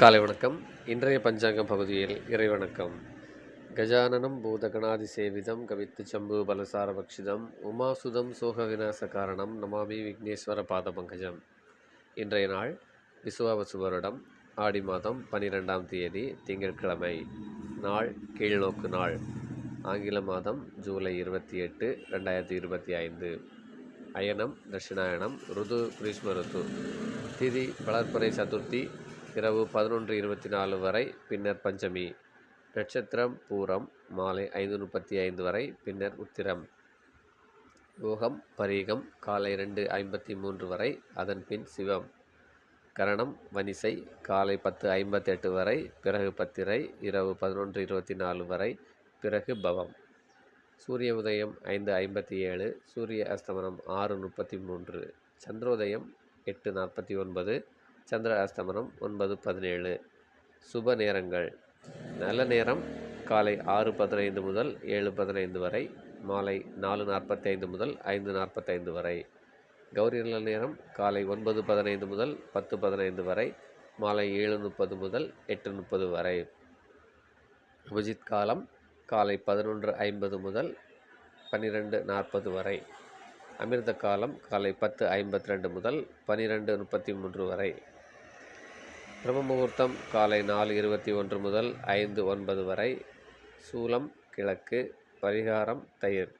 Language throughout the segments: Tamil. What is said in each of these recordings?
காலை வணக்கம். இன்றைய பஞ்சாங்கம் பகுதியில் இறைவணக்கம். கஜானனம் பூதகணாதி சேவிதம் கவித்து சம்பு பலசார பக்ஷிதம் உமாசுதம் சோக விநாச காரணம் நமாமி விக்னேஸ்வர பாத பங்கஜம் இன்றைய நாள் விசுவாவசு வருடம் ஆடி மாதம் பனிரெண்டாம் தேதி திங்கட்கிழமை. நாள் கீழ்நோக்கு நாள். ஆங்கில மாதம் ஜூலை இருபத்தி எட்டு ரெண்டாயிரத்தி இருபத்தி ஐந்து. அயனம் தட்சிணாயனம் ருது கிரீஷ்ம ருத்து. திதி வளர்ப்பறை சதுர்த்தி இரவு பதினொன்று இருபத்தி நாலு வரை பின்னர் பஞ்சமி நட்சத்திரம் பூரம் மாலை ஐந்து முப்பத்தி ஐந்து வரை பின்னர் உத்திரம் யோகம் பரீகம் காலை ரெண்டு ஐம்பத்தி மூன்று வரை அதன் பின் சிவம் கரணம் வனிசை காலை பத்து ஐம்பத்தெட்டு வரை பிறகு பத்திரை இரவு பதினொன்று இருபத்தி நாலு வரை பிறகு பவம். சூரிய உதயம் ஐந்து ஐம்பத்தி ஏழு சூரிய அஸ்தமனம் ஆறு முப்பத்தி மூன்று சந்திரோதயம் எட்டு நாற்பத்தி ஒன்பது சந்திர அஸ்தமனம் ஒன்பது பதினேழு. சுப நேரங்கள். நல்ல நேரம். காலை ஆறு பதினைந்து முதல் ஏழு பதினைந்து வரை. மாலை நாலு நாற்பத்தைந்து முதல் ஐந்து நாற்பத்தைந்து வரை. கௌரி நல்ல நேரம். காலை ஒன்பது பதினைந்து முதல் பத்து பதினைந்து வரை. மாலை ஏழு முப்பது முதல் எட்டு முப்பது வரை. அபிஜித் காலம் காலை பதினொன்று ஐம்பது முதல் பன்னிரெண்டு நாற்பது வரை. அமிர்த காலம் காலை பத்து ஐம்பத்தி ரெண்டு முதல் பன்னிரெண்டு முப்பத்தி மூன்று வரை. பிரம்ம முகூர்த்தம் காலை நாலு இருபத்தி ஒன்று முதல் ஐந்து ஒன்பது வரை. சூலம் கிழக்கு பரிகாரம் தயிர்.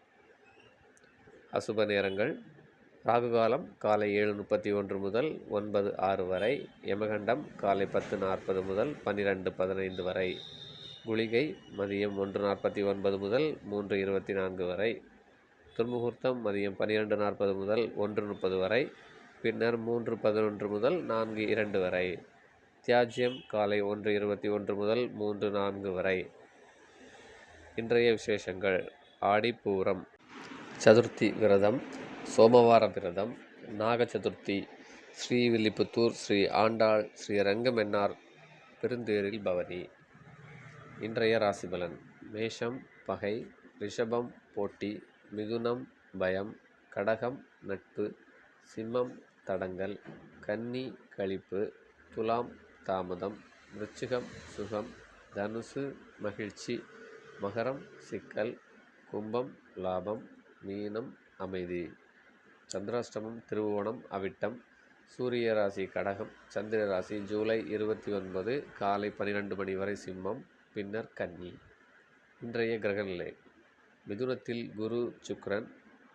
அசுப நேரங்கள். ராகுகாலம் காலை ஏழு முப்பத்தி ஒன்று முதல் ஒன்பது ஆறு வரை. யமகண்டம் காலை பத்து நாற்பது முதல் பன்னிரெண்டு பதினைந்து வரை. குளிகை மதியம் ஒன்று நாற்பத்தி ஒன்பது முதல் மூன்று இருபத்தி நான்கு வரை. துர்முகூர்த்தம் மதியம் பன்னிரெண்டு நாற்பது முதல் ஒன்று முப்பது வரை. பின்னர் மூன்று பதினொன்று முதல் நான்கு இரண்டு வரை. தியாஜ்யம் காலை ஒன்று இருபத்தி ஒன்று முதல் மூன்று நான்கு வரை. இன்றைய விசேஷங்கள். ஆடிப்பூரம். சதுர்த்தி விரதம். சோமவார விரதம். நாக சதுர்த்தி ஸ்ரீவில்லிபுத்தூர் ஸ்ரீ ஆண்டாள் ஸ்ரீ ரங்கமென்னார் பெருந்தேரில் பவனி. இன்றைய ராசிபலன் மேஷம் பகை ரிஷபம் போட்டி மிதுனம் பயம் கடகம் நட்பு சிம்மம் தடங்கல் கன்னி கழிப்பு துலாம் தாமதம் விருச்சிகம் சுகம் தனுசு மகிழ்ச்சி மகரம் சிக்கல் கும்பம் லாபம் மீனம் அமைதி. சந்திராஷ்டமம் திருவோணம் அவிட்டம் சூரிய ராசி கடகம் சந்திர ராசி ஜூலை இருபத்தி ஒன்பது காலை பன்னிரெண்டு மணி வரை சிம்மம் பின்னர் கன்னி. இன்றைய கிரகநிலை. மிதுனத்தில் குரு சுக்ரன்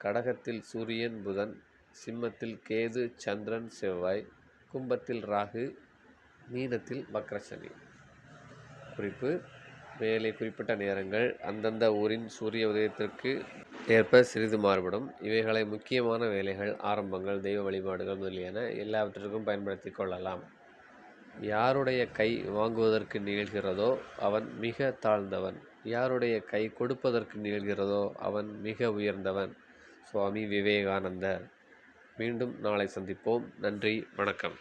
கடகத்தில் சூரியன் புதன் சிம்மத்தில் கேது சந்திரன் செவ்வாய் கும்பத்தில் ராகு மீனத்தில் வக்ரசனி. குறிப்பு வேலை குறிப்பிட்ட நேரங்கள் அந்தந்த ஊரின் சூரிய உதயத்திற்கு ஏற்ப சிறிது மாறுபடும். இவைகளை முக்கியமான வேலைகள் ஆரம்பங்கள் தெய்வ வழிபாடுகள் முதலியன எல்லாவற்றிற்கும் பயன்படுத்தி கொள்ளலாம். யாருடைய கை வாங்குவதற்கு நிகழ்கிறதோ அவன் மிக தாழ்ந்தவன். யாருடைய கை கொடுப்பதற்கு நிகழ்கிறதோ அவன் மிக உயர்ந்தவன். சுவாமி விவேகானந்தர். மீண்டும் நாளை சந்திப்போம். நன்றி வணக்கம்.